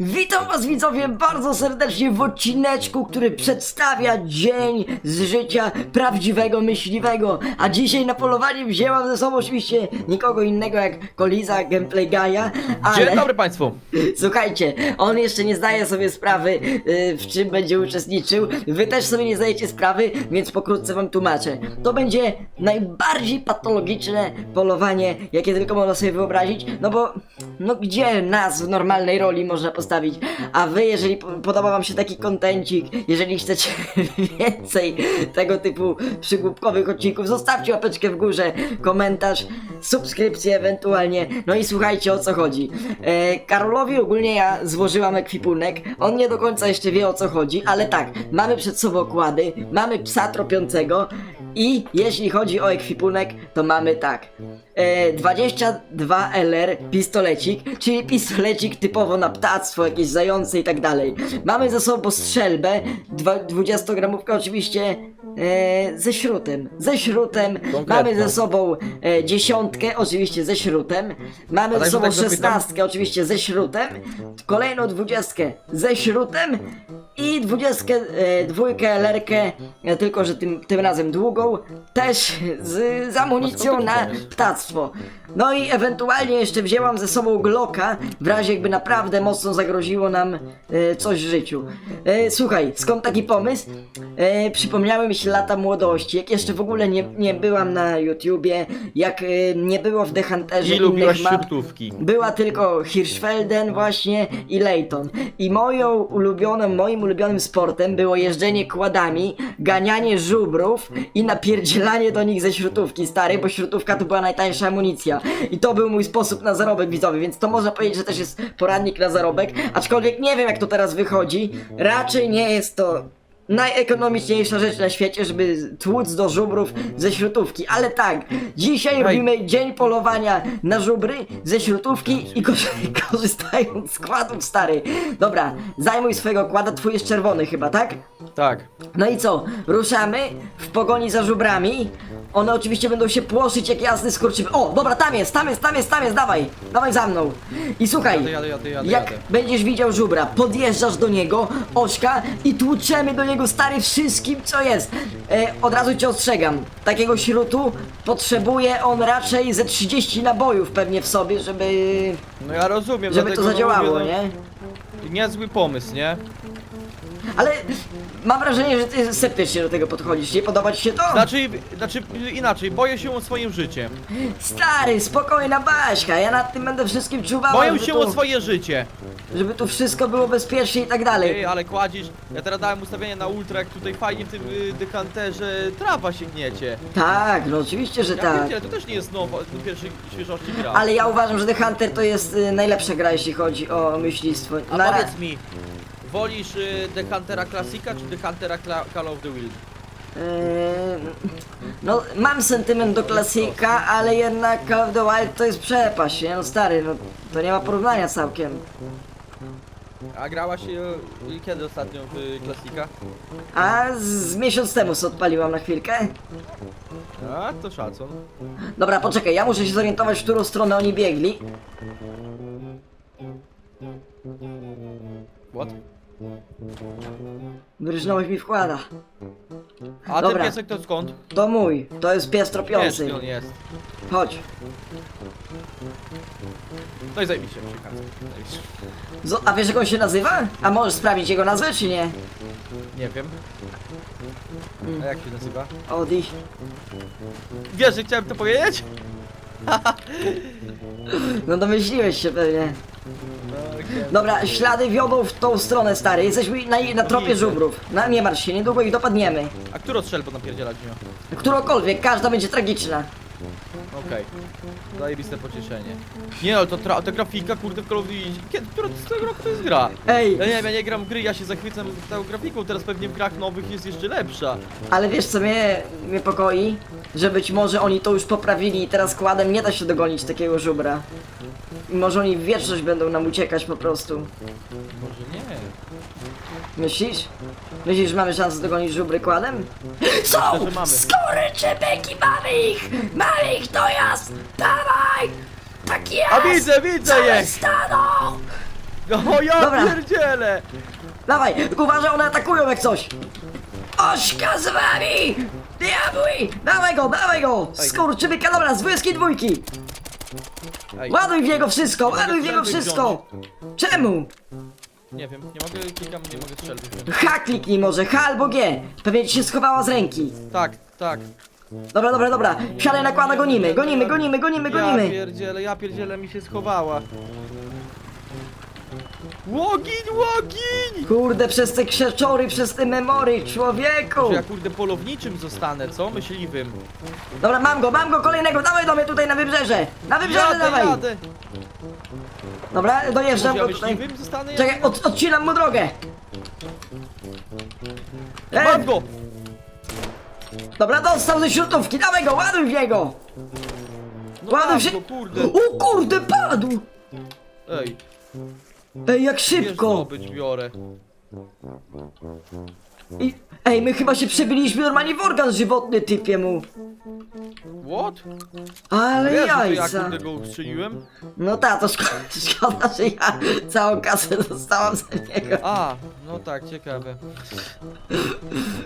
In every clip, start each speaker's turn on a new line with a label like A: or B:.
A: Witam Was widzowie bardzo serdecznie w odcineczku, który przedstawia dzień z życia prawdziwego myśliwego. A dzisiaj na polowanie wzięłam ze sobą oczywiście nikogo innego jak Koliza Gameplay Gaia, ale
B: Dzień dobry Państwu!
A: słuchajcie, on jeszcze nie zdaje sobie sprawy y, w czym będzie uczestniczył. Wy też sobie nie zdajecie sprawy, więc pokrótce Wam tłumaczę. To będzie najbardziej patologiczne polowanie, jakie tylko można sobie wyobrazić, no bo no gdzie nas w normalnej roli może można postawić. A wy, jeżeli podoba wam się taki kontencik, jeżeli chcecie więcej tego typu przygłupkowych odcinków, zostawcie łapeczkę w górze, komentarz, subskrypcję ewentualnie, no i słuchajcie o co chodzi. E, Karolowi ogólnie ja złożyłam ekwipunek, on nie do końca jeszcze wie o co chodzi, ale tak, mamy przed sobą kłady, mamy psa tropiącego i jeśli chodzi o ekwipunek, to mamy tak. E, 22LR pistolecik, czyli pistolecik typowo na ptactwo, jakieś zające i tak dalej. Mamy za sobą strzelbę, 20-gramówkę oczywiście e, ze śrutem. Ze śrutem. Mamy ze sobą e, dziesiątkę, oczywiście ze śrutem. Mamy ze sobą
B: tak zapytam?
A: szesnastkę, oczywiście ze śrutem. Kolejną dwudziestkę ze śrutem. I dwudziestkę, e, dwójkę, lerkę, tylko że tym, tym razem długą, też z, z amunicją na ptactwo. No i ewentualnie jeszcze wzięłam ze sobą Glocka, w razie jakby naprawdę mocno zagroziło nam e, coś w życiu. E, słuchaj, skąd taki pomysł? E, przypomniały mi się lata młodości, jak jeszcze w ogóle nie, nie byłam na YouTubie, jak e, nie było w The Hunterze
B: I lubiłaś
A: map. Była tylko Hirschfelden właśnie i Leyton. I moją ulubioną, moim ulubionym sportem było jeżdżenie kładami, ganianie żubrów i napierdzielanie do nich ze śrutówki, stary, bo śrutówka to była najtańsza też amunicja. I to był mój sposób na zarobek widzowy, więc to można powiedzieć, że też jest poradnik na zarobek. Aczkolwiek nie wiem jak to teraz wychodzi. Raczej nie jest to najekonomiczniejsza rzecz na świecie, żeby tłuc do żubrów ze śrutówki. Ale tak, dzisiaj robimy dzień polowania na żubry ze śrutówki i korzystając z kładów, stary. Dobra, zajmuj swojego kłada, twój jest czerwony chyba, tak?
B: Tak.
A: No i co? Ruszamy w pogoni za żubrami. One oczywiście będą się płoszyć jak jasny skurczyby. O, dobra, tam jest, tam jest, tam jest, tam jest, dawaj! Dawaj za mną! I słuchaj,
B: Jadę, jadę, jadę, jadę,
A: jak
B: jadę.
A: będziesz widział żubra, podjeżdżasz do niego, oczka i tłuczemy do niego stary wszystkim, co jest. E, od razu cię ostrzegam, takiego śrutu potrzebuje on raczej ze 30 nabojów pewnie w sobie, żeby,
B: No ja rozumiem,
A: żeby to
B: no
A: zadziałało,
B: mówię, no, nie? Niezły pomysł, nie?
A: Ale mam wrażenie, że ty sceptycznie do tego podchodzisz. Nie podoba ci się to?
B: Znaczy, znaczy inaczej, boję się o swoim życie.
A: Stary, spokojna baśka, ja nad tym będę wszystkim czuwał.
B: Boję się o swoje życie.
A: Żeby tu wszystko było bezpiecznie i tak dalej.
B: Ej, ale kładzisz, ja teraz dałem ustawienie na ultra, jak tutaj fajnie w tym y, dekanterze trawa sięgniecie.
A: Tak, no oczywiście, że
B: Ja
A: tak.
B: to też nie jest nowo, to pierwszej świeżości gra.
A: Ale ja uważam, że The Hunter to jest y, najlepsza gra, jeśli chodzi o myślistwo.
B: A powiedz mi, Wolisz y, Decantera Klasika czy Decantera Cla Call of the Wild?
A: Yy, no, mam sentyment do klasika, ale jednak Call of the Wild to jest przepaść, nie? No stary, no to nie ma porównania całkiem.
B: A grałaś y, y, kiedy ostatnio w y, Classica?
A: A z miesiąc temu se odpaliłam na chwilkę.
B: A, to szacun.
A: Dobra, poczekaj, ja muszę się zorientować, w którą stronę oni biegli.
B: What?
A: Bryżnołek mi wkłada.
B: A ten piesek to skąd?
A: To mój, to jest pies tropiący.
B: On jest.
A: Chodź.
B: No i zajmij się
A: A wiesz jak on się nazywa? A możesz sprawdzić jego nazwę czy nie?
B: Nie wiem. Mm. A jak się nazywa?
A: Odi.
B: Wiesz, że chciałem to powiedzieć?
A: No domyśliłeś się pewnie. Dobra, ślady wiodą w tą stronę, stary. Jesteśmy na, na tropie żubrów. Na, nie martw się, niedługo ich dopadniemy.
B: A którą strzelbą napierdzielać miał?
A: Którąkolwiek, każda będzie tragiczna.
B: Okej. Zajebiste pocieszenie. Nie no, to tra- ta grafika, kurde, w Call of Duty, kiedy, która to, to, gra, to jest gra?
A: Ej,
B: Ja nie wiem, ja nie gram gry, ja się zachwycam tą grafiką, teraz pewnie w grach nowych jest jeszcze lepsza.
A: ale wiesz co mnie, mnie pokoi? Że być może oni to już poprawili i teraz kładem nie da się dogonić takiego żubra. Może oni w wieczność będą nam uciekać po prostu.
B: Może nie.
A: Myślisz? Myślisz, że mamy szansę dogonić żubry kładem? Są!
B: że mamy.
A: Skurczybyki, mamy ich! Mamy ich, to jest! Dawaj! Tak jest!
B: A widzę, widzę je!
A: Staną!
B: O ja
A: Dobra.
B: pierdzielę!
A: Dawaj, uważaj, one atakują jak coś! Ośka z wami! Diabły! Dawaj go, dawaj go! Skurczybyka, dobra, z dwójki dwójki!
B: Ej,
A: Ładuj w niego wszystko, ładuj w niego wszystko! Czemu?
B: nie wiem, nie mogę, klikam, nie mogę strzelby.
A: H kliknij może, H albo G! Pewnie ci się schowała z ręki.
B: Tak, tak.
A: Dobra, dobra, dobra. Siadaj nakłada, gonimy, gonimy, gonimy, gonimy,
B: Ja
A: gonimy.
B: pierdzielę, ja pierdzielę, mi się schowała. Łogiń, łogiń!
A: Kurde, przez te krzeczory, przez te memory, człowieku!
B: Czy ja kurde polowniczym zostanę, co? Myśliwym.
A: Dobra, mam go, mam go, kolejnego, dawaj do mnie tutaj na wybrzeże! Na wybrzeże
B: Jadę,
A: dawaj!
B: jadę!
A: Dobra, dojeżdżam
B: ja
A: go tutaj.
B: myśliwym zostanę? Ja
A: Czekaj, od, odcinam mu drogę!
B: Mam
A: Ej,
B: go!
A: dobra, dostał ze śrutówki, dawaj go, ładuj w niego!
B: No
A: Ładuj
B: mam
A: się...
B: go, kurde!
A: O kurde, padł!
B: Ej,
A: Ej, jak
B: wiesz
A: szybko!
B: biorę.
A: I, ej, my chyba się przebiliśmy normalnie w organ żywotny, typie mu.
B: What?
A: Ale
B: Wiesz, że ja
A: jajca.
B: kurde go ustrzeliłem?
A: No tak, to szkoda, szkoda, że ja całą kasę dostałam za niego.
B: A, no tak, ciekawe.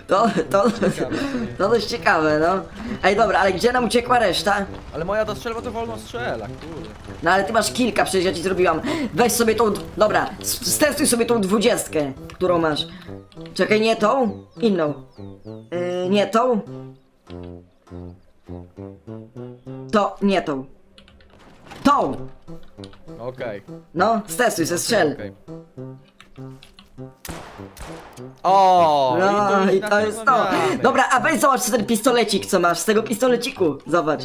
A: To, to,
B: Ciekawe.
A: to dość ciekawe, no. Ej, dobra, ale gdzie nam uciekła reszta?
B: Ale moja ta strzelba to wolno strzela, kurde.
A: No ale ty masz kilka, przecież ja ci zrobiłam. Weź sobie tą, dobra, s- stestuj sobie tą dwudziestkę, którą masz. Czekaj, nie tą, inną. Yy, nie tą. To, nie tą. Tą!
B: Okej.
A: No, stestuj se strzel.
B: okej. O,
A: No i to
B: tym
A: jest to. Dobra, a weź zobacz ten pistolecik, co masz. Z tego pistoleciku, zobacz.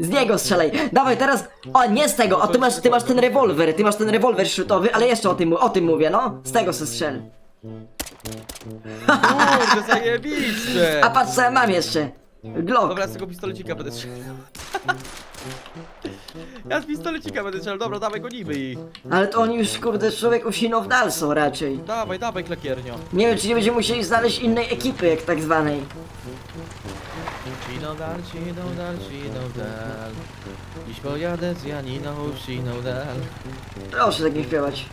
A: Z niego strzelaj. Dawaj teraz. O, nie z tego, o ty masz, ty masz ten rewolwer, ty masz ten rewolwer śrutowy, ale jeszcze o tym, o tym mówię, no. Z tego se strzel.
B: Kurde, zajebiste!
A: A patrz co ja mam jeszcze. Glock.
B: Dobra, z tego pistolecika będę strzelał. Ja z pistolecika będę strzelał, dobra, dawaj, gonimy ich.
A: Ale to oni już, kurde, człowieku sino w dal są raczej.
B: Dawaj, dawaj, klakiernio.
A: Nie wiem, czy nie będziemy musieli znaleźć innej ekipy, jak tak zwanej.
B: Cino dal, cino dal, cino dal. Dziś pojadę z Janiną, cino dal.
A: Proszę tak nie śpiewać.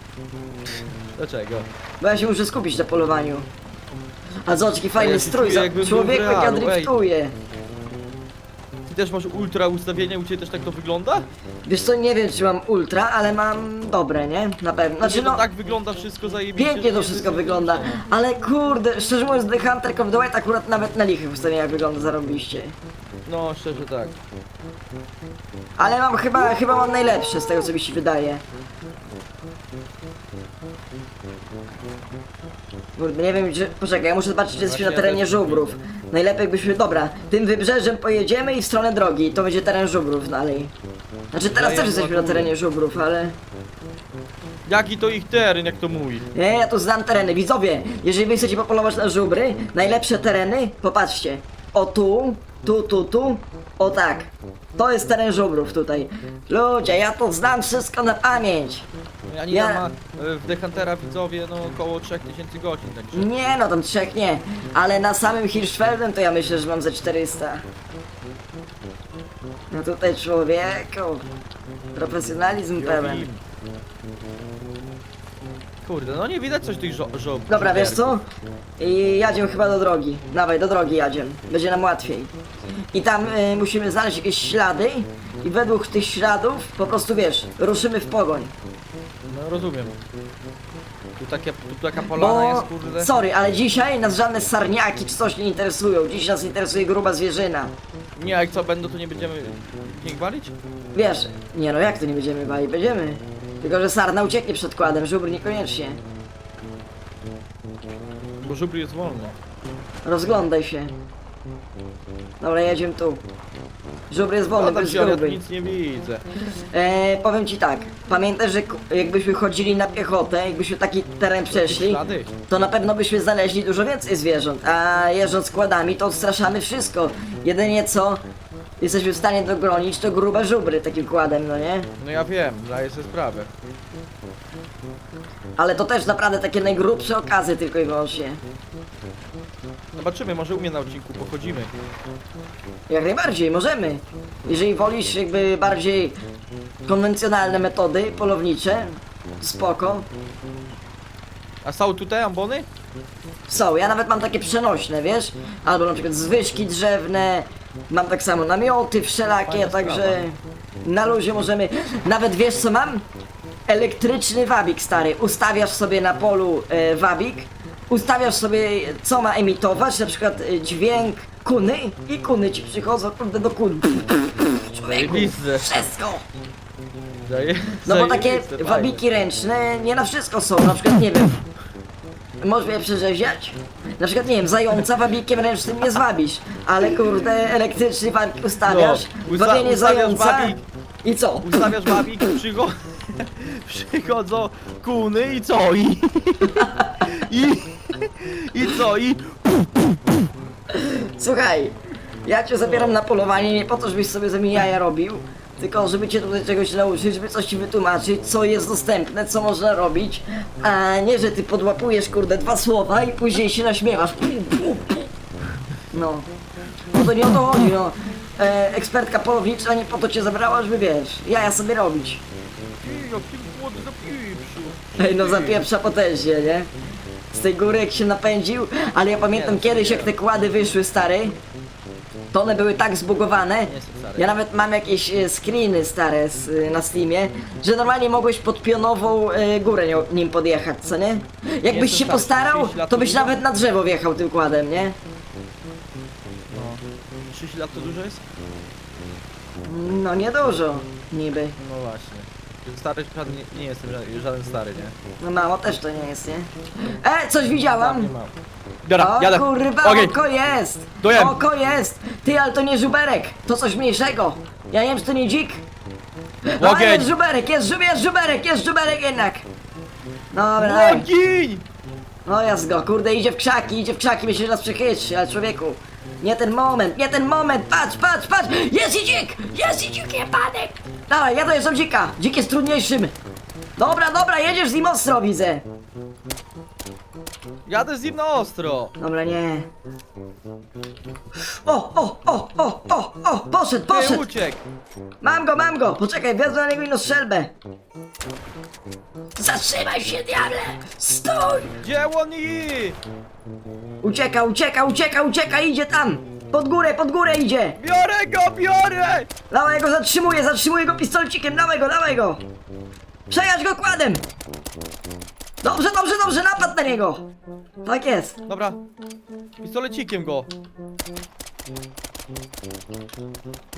B: Dlaczego?
A: Bo ja się muszę skupić na polowaniu. A zobacz, jaki fajny strój,
B: czuję,
A: za...
B: jakbym był w
A: człowieku jak ja
B: realu, ej.
A: driftuję.
B: Też masz ultra ustawienia, u ciebie też tak to wygląda?
A: Wiesz co, nie wiem czy mam ultra, ale mam dobre, nie? Na pewno. Znaczy
B: Znaczy,
A: no,
B: to tak wygląda wszystko zajebiście.
A: pięknie to wszystko
B: wygląda.
A: wygląda. Ale kurde, szczerze mówiąc, The Hunter of the White akurat nawet na lichych ustawieniach wygląda zarobiście.
B: No, szczerze tak.
A: Ale mam chyba, chyba mam najlepsze z tego co mi się wydaje. Kurde, nie wiem, czy... Poczekaj, ja muszę zobaczyć, czy jesteśmy na terenie żubrów.
B: widzę.
A: Najlepiej jakbyśmy... Dobra, tym wybrzeżem pojedziemy i w stronę drogi. To będzie teren żubrów dalej. Znaczy teraz
B: Ja
A: też jesteśmy na terenie żubrów, ale...
B: Jaki to ich teren, jak to mój?
A: Nie, ja tu znam tereny. Widzowie, jeżeli wy chcecie popolować na żubry, najlepsze tereny, popatrzcie. O tu, tu, tu, tu, o tak. To jest teren żubrów tutaj. Ludzie, ja to znam wszystko na pamięć. Ja-
B: ma e, w The Huntera widzowie no około 3000 godzin, także...
A: Nie no, tam trzech nie. Ale na samym Hirschfeldem to ja myślę, że mam ze 400. No tutaj człowieku. Profesjonalizm pełen.
B: Kurde, no nie widać coś tych żo...
A: Dobra, wiesz co? I jadziem chyba do drogi. Dawaj, do drogi jadziem. Będzie nam łatwiej. I tam y, musimy znaleźć jakieś ślady i według tych śladów po prostu wiesz, ruszymy w pogoń.
B: No rozumiem. Tu, takie, tu taka polana
A: Bo,
B: jest, kurde.
A: sorry, ale dzisiaj nas żadne sarniaki czy coś nie interesują. Dziś nas interesuje gruba zwierzyna.
B: Nie, jak co, będą, to nie będziemy ich walić?
A: Wiesz, nie no jak to nie będziemy bali? Będziemy. Tylko, że sarna ucieknie przed kładem, żubr niekoniecznie.
B: Bo żubry jest wolny.
A: Rozglądaj się. Dobra, jedziemy tu. Żubr jest wolny,
B: się, ale ja tu
A: gruby.
B: nic nie widzę.
A: E, powiem ci tak, pamiętaj, że jakbyśmy chodzili na piechotę, jakbyśmy taki teren przeszli,
B: Ślady.
A: to na pewno byśmy znaleźli dużo więcej zwierząt, a jeżdżąc składami to odstraszamy wszystko. Jedynie co jesteśmy w stanie dogonić to grube żubry takim kładem, no nie?
B: No ja wiem, zdaję sobie sprawę.
A: Ale to też naprawdę takie najgrubsze okazy tylko i wyłącznie.
B: Zobaczymy, może u mnie na odcinku pochodzimy.
A: Jak najbardziej, możemy. Jeżeli wolisz jakby bardziej konwencjonalne metody polownicze, spoko.
B: A są tutaj ambony?
A: Są, ja nawet mam takie przenośne, wiesz? Albo na przykład zwyżki drzewne, mam tak samo namioty wszelakie,
B: Fajna
A: także
B: sprawa.
A: na luzie możemy... Nawet wiesz co mam? Elektryczny wabik stary, ustawiasz sobie na polu e, wabik, ustawiasz sobie co ma emitować, na przykład e, dźwięk kuny i kuny ci przychodzą kurde do kun. Człowieku,
B: Zajebiste.
A: wszystko!
B: Zaje...
A: No bo takie
B: zajebiste,
A: wabiki ręczne nie na wszystko są, na przykład nie wiem. Możesz mnie przerzeźniać? Na przykład nie wiem, zająca wabikiem ręcznym nie zwabisz, ale kurde elektryczny wabik ustawiasz,
B: No, usta-
A: wabienie
B: ustawiasz
A: zająca
B: wabik.
A: i co?
B: Ustawiasz wabik, przycho... przychodzą kuny i co? I... I... I co? I...
A: Słuchaj, ja cię zabieram na polowanie nie po to, żebyś sobie ze mnie jaja robił, tylko żeby cię tutaj czegoś nauczyć, żeby coś ci wytłumaczyć, co jest dostępne, co można robić, a nie, że ty podłapujesz kurde dwa słowa i później się naśmiewasz. No, no to nie o to chodzi, no. E, ekspertka polownicza nie po to cię zabrała, żeby wiesz, jaja sobie robić.
B: Ty, młody.
A: Ej, no zapieprza potężnie, nie? Z tej góry jak się napędził, ale ja pamiętam
B: no,
A: kiedyś jak te kłady wyszły stare, to one były tak zbugowane. Ja nawet mam jakieś e, screeny stare z, e, na Steamie, że normalnie mogłeś pod pionową e, górę nią- nim podjechać, co nie? Jakbyś się
B: stary,
A: postarał,
B: 30 lat
A: to byś nawet na drzewo wjechał tym kładem, nie?
B: No. 30 lat to dużo jest?
A: No niedużo, niby.
B: No właśnie. Stary żaden, nie, nie jestem żaden, żaden stary, nie?
A: No mało też to nie jest, nie? E, coś
B: Tam
A: widziałam!
B: nie mam. Dobra,
A: O
B: jadę.
A: kurwa,
B: Ogień.
A: oko jest!
B: Dojem.
A: Oko jest! Ty, ale to nie żuberek, to coś mniejszego. Ja nie wiem, czy to nie dzik. No,
B: Ogień.
A: jest żuberek, jest, żub, jest żuberek, jest żuberek jednak. Dobra, dawaj.
B: Ogień!
A: no jest go, kurde, idzie w krzaki, idzie w krzaki, myślę, że nas przechytrzy, ale człowieku. Nie ten moment, nie ten moment, patrz, patrz, patrz! Jest i dzik! Jest i dzik, jebanek! Dawaj, ja dojeżdżam dzika, dzik jest trudniejszym. Dobra, dobra, jedziesz z nim ostro, widzę.
B: Jadę z nim na ostro!
A: Dobra, nie. O, o, o, o, o, o, poszedł,
B: Ty
A: poszedł!
B: uciekł!
A: Mam go, mam go! Poczekaj, wezmę na niego inną strzelbę! Zatrzymaj się, diable! Stój!
B: Gdzie on i?
A: Ucieka, ucieka, ucieka, ucieka, idzie tam! Pod górę, pod górę idzie!
B: Biorę go, biorę!
A: Dawaj go, zatrzymuję, zatrzymuję go pistolcikiem, dawaj go, dawaj go! Przejadź go kładem! Dobrze, dobrze, dobrze, napad na niego! Tak jest.
B: Dobra, pistolecikiem go.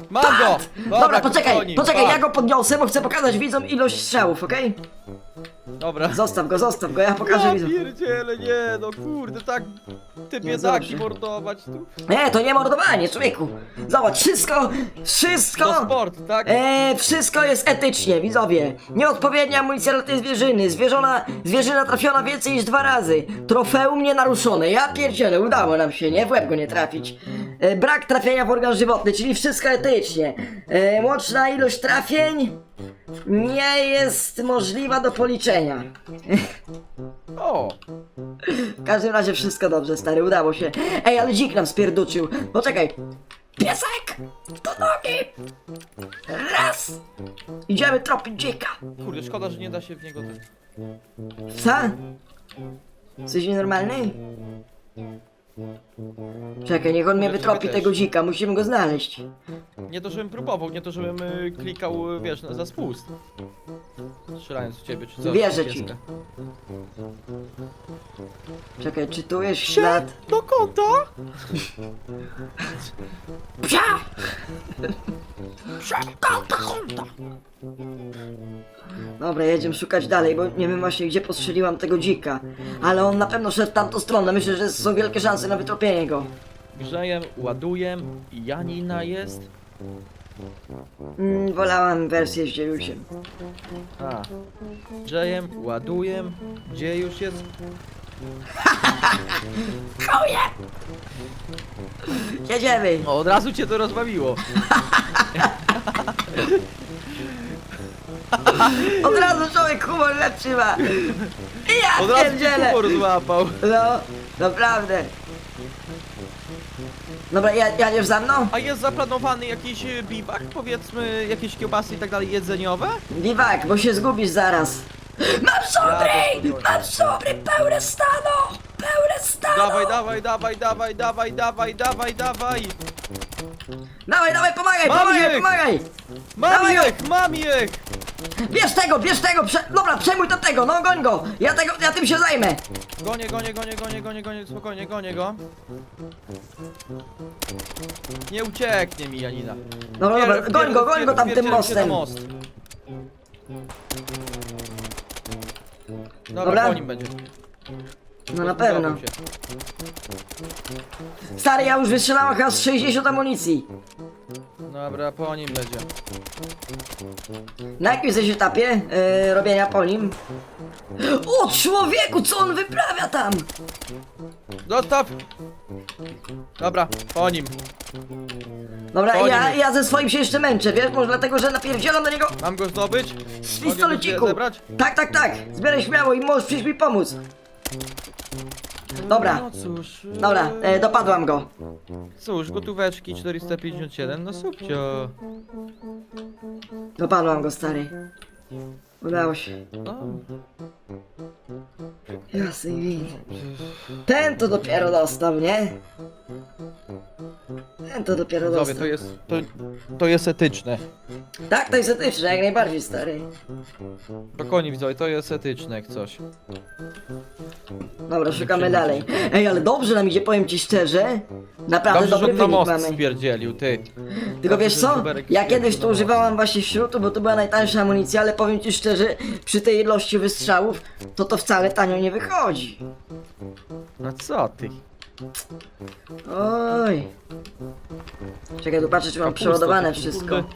B: Mam go! Dobra,
A: Dobra, poczekaj,
B: koni,
A: poczekaj,
B: pa.
A: ja go podniosę, bo chcę pokazać widzom ilość strzałów, okej?
B: Dobra.
A: Zostaw go, zostaw go, ja pokażę
B: Ja
A: widzom.
B: pierdziele, nie no kurde, tak te biedaki
A: dobrze.
B: mordować tu.
A: Nie, to nie mordowanie, człowieku. Zobacz, wszystko, wszystko...
B: To sport, tak?
A: Eee, wszystko jest etycznie, widzowie. Nieodpowiednia amunicja dla tej zwierzyny. Zwierzona, zwierzyna trafiona więcej niż dwa razy. Trofeum nienaruszone. Ja pierdzielę, udało nam się, nie? W łeb go nie trafić. E, brak trafienia w organ żywotny, czyli wszystko etycznie. E, łączna ilość trafień nie jest możliwa do policzenia.
B: O!
A: W każdym razie wszystko dobrze, stary, udało się. Ej, ale dzik nam spierduczył. Poczekaj. Piesek! Do nogi! Raz! Idziemy tropić dzika.
B: Kurde, szkoda, że nie da się w niego...
A: Co? Jesteś nienormalny? Czekaj, niech on mnie wytropi
B: też.
A: tego dzika, musimy go znaleźć.
B: Nie to, żebym próbował, nie to, żebym y, klikał, y, wiesz, na- za spust. Strzelając w ciebie, czy co?
A: Wierzę ci. Czekaj, czy tu jest ślad?
B: Do kąta?
A: Psia! Dobra, jedziemy szukać dalej, bo nie wiem właśnie gdzie postrzeliłam tego dzika. Ale on na pewno szedł w tamtą stronę, myślę, że są wielkie szanse na wytropienie go.
B: Grzejem, ładuję Janina jest.
A: Mm, wolałam wersję z dziejuciem.
B: A. Grzejem, ładuję. Gdzie już jest?
A: Koje! Jedziemy!
B: O, od razu cię to rozbawiło.
A: Od razu człowiek humor lepszy ma! I ja
B: Od razu cię
A: pierdzielę!
B: humor złapał.
A: No, naprawdę. Dobra, ja, jadziesz za mną?
B: A jest zaplanowany jakiś y, biwak, powiedzmy, jakieś kiełbasy i tak dalej jedzeniowe?
A: Biwak, bo się zgubisz zaraz. Mam
B: spokojnie.
A: Mam żubry! Pełne stado! Pełne stado!
B: Dawaj, dawaj, dawaj, dawaj, dawaj, dawaj, dawaj, dawaj!
A: Dawaj, dawaj, pomagaj,
B: Mam
A: pomagaj,
B: ich!
A: pomagaj!
B: Mam
A: Dawaj
B: ich, mam ich!
A: Bierz tego, bierz tego! Prze dobra, przejmuj do tego, no goń go! Ja tego, ja tym się zajmę!
B: Gonię, gonię, gonię, gonię, gonię, gonię, spokojnie, gonię go. Nie ucieknie mi Janina.
A: Dobra, dobra,
B: Pier-
A: goń go, goń go tam tym
B: pierdzielę się na
A: mostem!
B: most. Dobra,
A: Dobra.
B: po nim będzie.
A: No na pewno.
B: Zdobył się.
A: Stary, ja już wystrzelałem chyba z 60 amunicji.
B: Dobra, po nim będzie.
A: Na jakim jesteś etapie yy, robienia po nim? O człowieku, co on wyprawia tam?
B: Dostaw! Dobra, po nim.
A: Dobra,
B: Po
A: ja,
B: nim.
A: ja ze swoim się jeszcze męczę, wiesz? Może dlatego, że napierdzielam do niego
B: Mam go zdobyć?
A: z
B: Mogę
A: pistoleciku.
B: zebrać?
A: Tak, tak, tak. Zbieraj śmiało i możesz przyjść mi pomóc. Dobra.
B: No cóż. e,
A: Dobra, e, dopadłam go.
B: Cóż, gotóweczki 457, no subcio.
A: Dopadłam go, stary. Udało się.
B: No,
A: Jasny gwint. Ten to dopiero dostał, nie? Ten to dopiero
B: Widzowie,
A: dostał.
B: to jest, to, to jest etyczne.
A: Tak, to jest etyczne, jak najbardziej, stary.
B: Spokojnie widzowie, to jest etyczne jak coś.
A: Dobra, szukamy dalej. Ej, ale dobrze nam idzie, powiem ci szczerze. Naprawdę
B: Dobrze, że
A: dobry
B: on na
A: wynik
B: most
A: mamy.
B: spierdzielił, ty.
A: Tylko wiesz
B: że
A: co? Ja kiedyś to
B: no.
A: używałam właśnie śrutu, bo to była najtańsza amunicja, ale powiem ci szczerze, przy tej ilości wystrzałów, to to wcale tanio nie wychodzi.
B: No co ty?
A: Oj. Czekaj, tu patrzę, czy mam
B: Kapusta,
A: przeładowane wszystko.
B: kurde.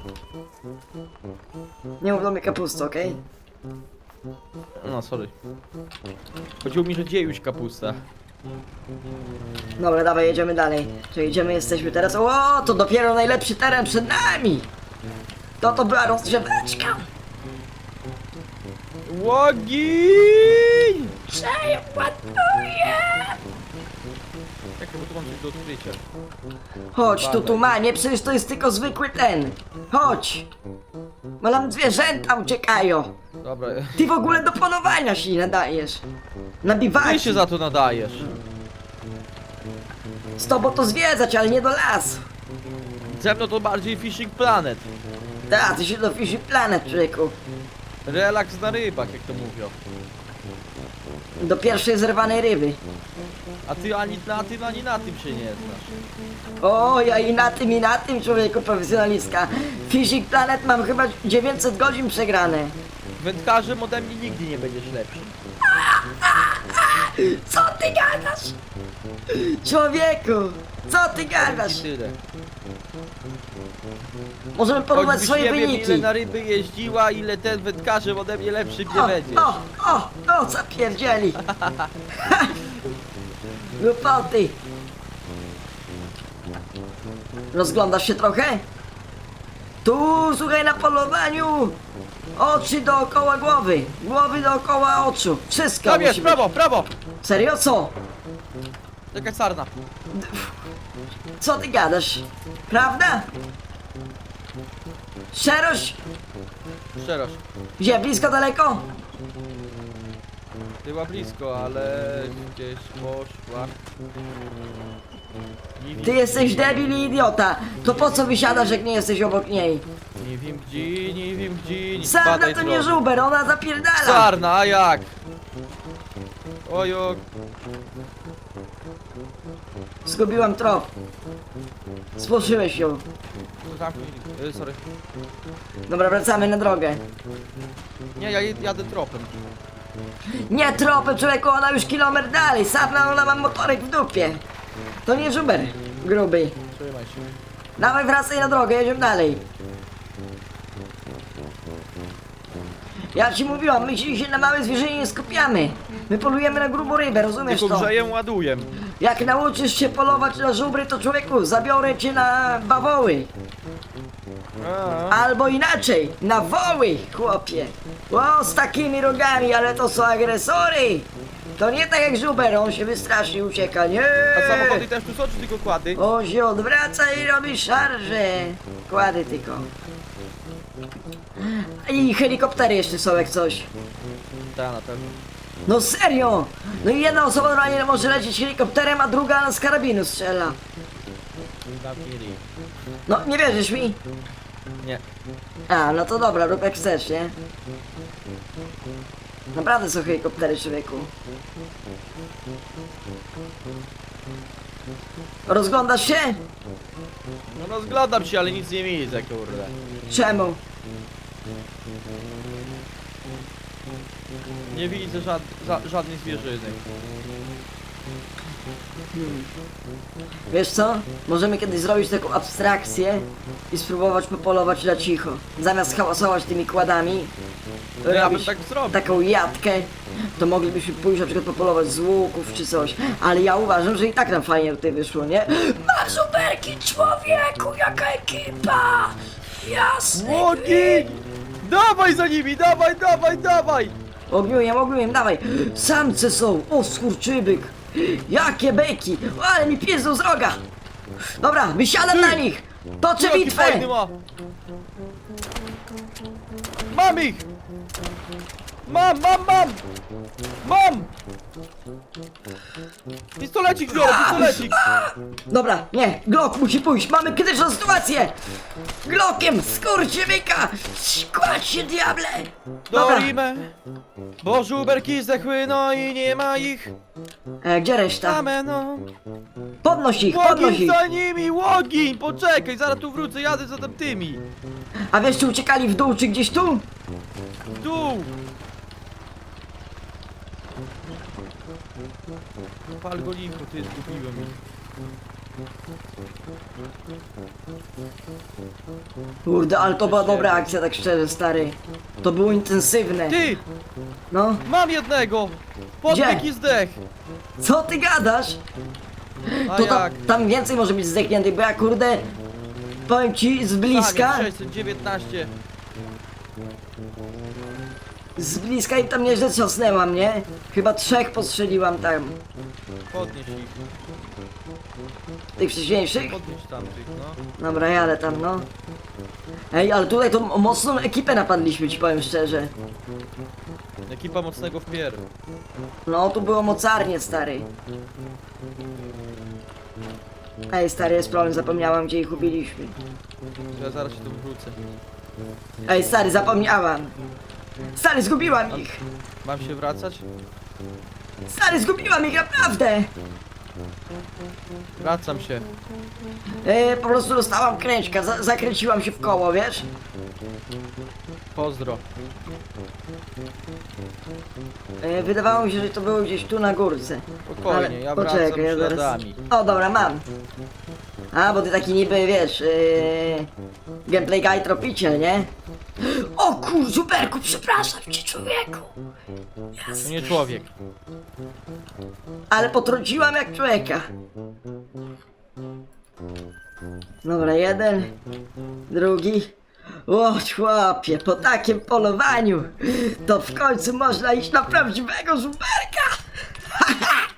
A: Nie mów do mnie kapusto, okej?
B: No, sorry. Chodziło mi, że dziejuś kapusta.
A: Dobra, dawaj, jedziemy dalej. Czy jedziemy, jesteśmy teraz... O, to dopiero najlepszy teren przed nami! To to była rozgrzeweczka!
B: Łogiń!
A: Przeładuję!
B: Do odkrycia?
A: Chodź tu, tu nie przecież to jest tylko zwykły ten. Chodź! Bo nam zwierzęta uciekają.
B: Dobra,
A: Ty w ogóle do polowania się nie nadajesz. Na
B: ty
A: biwaki.
B: się za to nadajesz.
A: Z tobą to zwiedzać, ale nie do lasu.
B: Ze mną to bardziej Fishing Planet.
A: Ta, ty się do Fishy Planet, człowieku.
B: Relaks na rybach, jak to mówią.
A: Do pierwszej zerwanej ryby.
B: A ty ani na tym, ani na tym się nie znasz.
A: O, ja i na tym, i na tym, człowieku, profesjonalistka. Fishing Planet mam chyba 900 godzin przegrane.
B: Wędkarzem ode mnie nigdy nie będziesz lepszy.
A: Co ty gadasz? Człowieku, co ty gadasz?
B: I tyle.
A: Możemy porównać
B: Choćbyś
A: swoje
B: nie wiem
A: wyniki.
B: ile na ryby jeździła, ile ten wędkarzem ode mnie lepszy nie
A: O,
B: będziesz.
A: o, o, o, zapierdzieli. Głupoty. Rozglądasz się trochę? Tu, słuchaj, na polowaniu. Oczy dookoła głowy, głowy dookoła oczu. Wszystko
B: Tam jest,
A: musi być.
B: prawo, prawo!
A: Serio, co?
B: Taka sarna.
A: Co ty gadasz? Prawda? Szczerość?
B: Szczerość.
A: Gdzie, blisko, daleko?
B: Była blisko, ale gdzieś poszła. Nie wiem,
A: Ty jesteś debil i idiota. To po co wysiadasz, jak nie jesteś obok niej?
B: nie wiem gdzie, nie wiem gdzie. nie
A: Sarna
B: spadaj
A: to nie żuber, ona zapierdala.
B: Sarna, a jak? Ojo,
A: Zgubiłam trop. Spłoszyłeś ją.
B: Zamknij. Y, sorry.
A: Dobra, wracamy na drogę.
B: Nie, ja jed- jadę tropem.
A: Nie tropy, człowieku, ona już kilometr dalej. Sarna, ona ma motorek w dupie. To nie żuber, gruby.
B: Trzymaj się.
A: Dawaj, wracaj na drogę, jedziemy dalej. Ja ci mówiłam, my się na małe zwierzęcie nie skupiamy. My polujemy na grubą rybę, rozumiesz
B: Tylko
A: to?
B: grzeję, ładuję.
A: Jak nauczysz się polować na żubry, to człowieku, zabiorę cię na bawoły. Albo inaczej, na woły, chłopie. O, z takimi rogami, ale to są agresory. To nie tak jak żuber, on się wystraszy i ucieka, nie.
B: a samochody też tu są, czy tylko kłady?
A: On się odwraca i robi szarże. Kłady tylko. I helikoptery jeszcze są jak coś.
B: Ta, na pewno.
A: No serio! No i jedna osoba normalnie może lecieć helikopterem, a druga z karabinu strzela. No, nie wierzysz mi?
B: Nie.
A: A, no to dobra, rób jak chcesz, nie? Naprawdę są helikoptery, człowieku. Rozglądasz się?
B: No rozglądam się, ale nic nie widzę, kurde.
A: Czemu?
B: Nie widzę żad, za, żadnej zwierzyny.
A: Wiesz co? Możemy kiedyś zrobić taką abstrakcję i spróbować popolować na cicho. Zamiast hałasować tymi kładami,
B: No ja bym
A: robić
B: tak zrobił.
A: taką jatkę, to moglibyśmy pójść na przykład popolować z łuków czy coś. Ale ja uważam, że i tak nam fajnie tutaj wyszło, nie? Ma superki człowieku, jaka ekipa! Jasne!
B: Łoki! Dawaj za nimi, dawaj, dawaj, dawaj!
A: Ogniujem, ogniujem, dawaj! Samce są! O skurczybyk! Jakie beki! Ale mi piezdą z roga! Dobra, wysiadam na nich! Toczę
B: Jaki
A: bitwę!
B: fajny ma! Mam ich! Mam, mam, mam! Mam! Pistolecik biorę, pistolecik!
A: Dobra, nie, Glock musi pójść, mamy krytyczną sytuację! Glockiem, skurczybyka! Składź się, diable! Dobra,
B: Dorime! Bo żuberki zdechły, no i nie ma ich!
A: E, gdzie reszta?
B: Damy no!
A: Podnoś ich, podnoś
B: Łogień
A: ich!
B: za nimi, łogień! Poczekaj, zaraz tu wrócę, jadę za tamtymi!
A: A wiesz, czy uciekali w dół, czy gdzieś tu?
B: W dół! Pal go ty zgubiłem ich.
A: Kurde, ale to była dobra akcja, tak szczerze, stary. To było intensywne.
B: Ty!
A: No,
B: Mam jednego! Podbieg
A: Gdzie?
B: i zdech!
A: co ty gadasz?
B: A
A: To tam,
B: jak?
A: tam więcej może być zdechniętych, bo ja kurde... Powiem ci z bliska,
B: Samiec 619.
A: z bliska i tam nieźle ciosnęłam, nie? Chyba trzech postrzeliłam tam.
B: Podnieś ich.
A: Tych wcześniejszych?
B: Podnieś tamtych, no.
A: Dobra, jadę tam, no. Ej, ale tutaj to mocną ekipę napadliśmy, ci powiem szczerze.
B: Ekipa mocnego w pier.
A: No, tu było mocarnie, stary. Ej, stary, jest problem, zapomniałam, gdzie ich ubiliśmy.
B: Ja zaraz się tu wrócę.
A: Ej, stary, zapomniałam. Stary, zgubiłam ich.
B: Mam się wracać?
A: Stary, zgubiłam ich, naprawdę.
B: Wracam się.
A: E, po prostu dostałam kręćka, za zakręciłam się w koło, wiesz?
B: Pozdro.
A: E, wydawało mi się, że to było gdzieś tu na górce.
B: Spokojnie, ja wracam
A: poczekaj, ja zaraz...
B: śladami.
A: O, dobra, mam. A, bo ty taki niby, wiesz, yy, gameplay guy tropiciel, nie? O kur, superku, przepraszam cię, człowieku.
B: To nie człowiek.
A: Ale potrąciłam jak człowieka. Dobra, jeden, drugi. O, chłopie, po takim polowaniu to w końcu można iść na prawdziwego żuberka!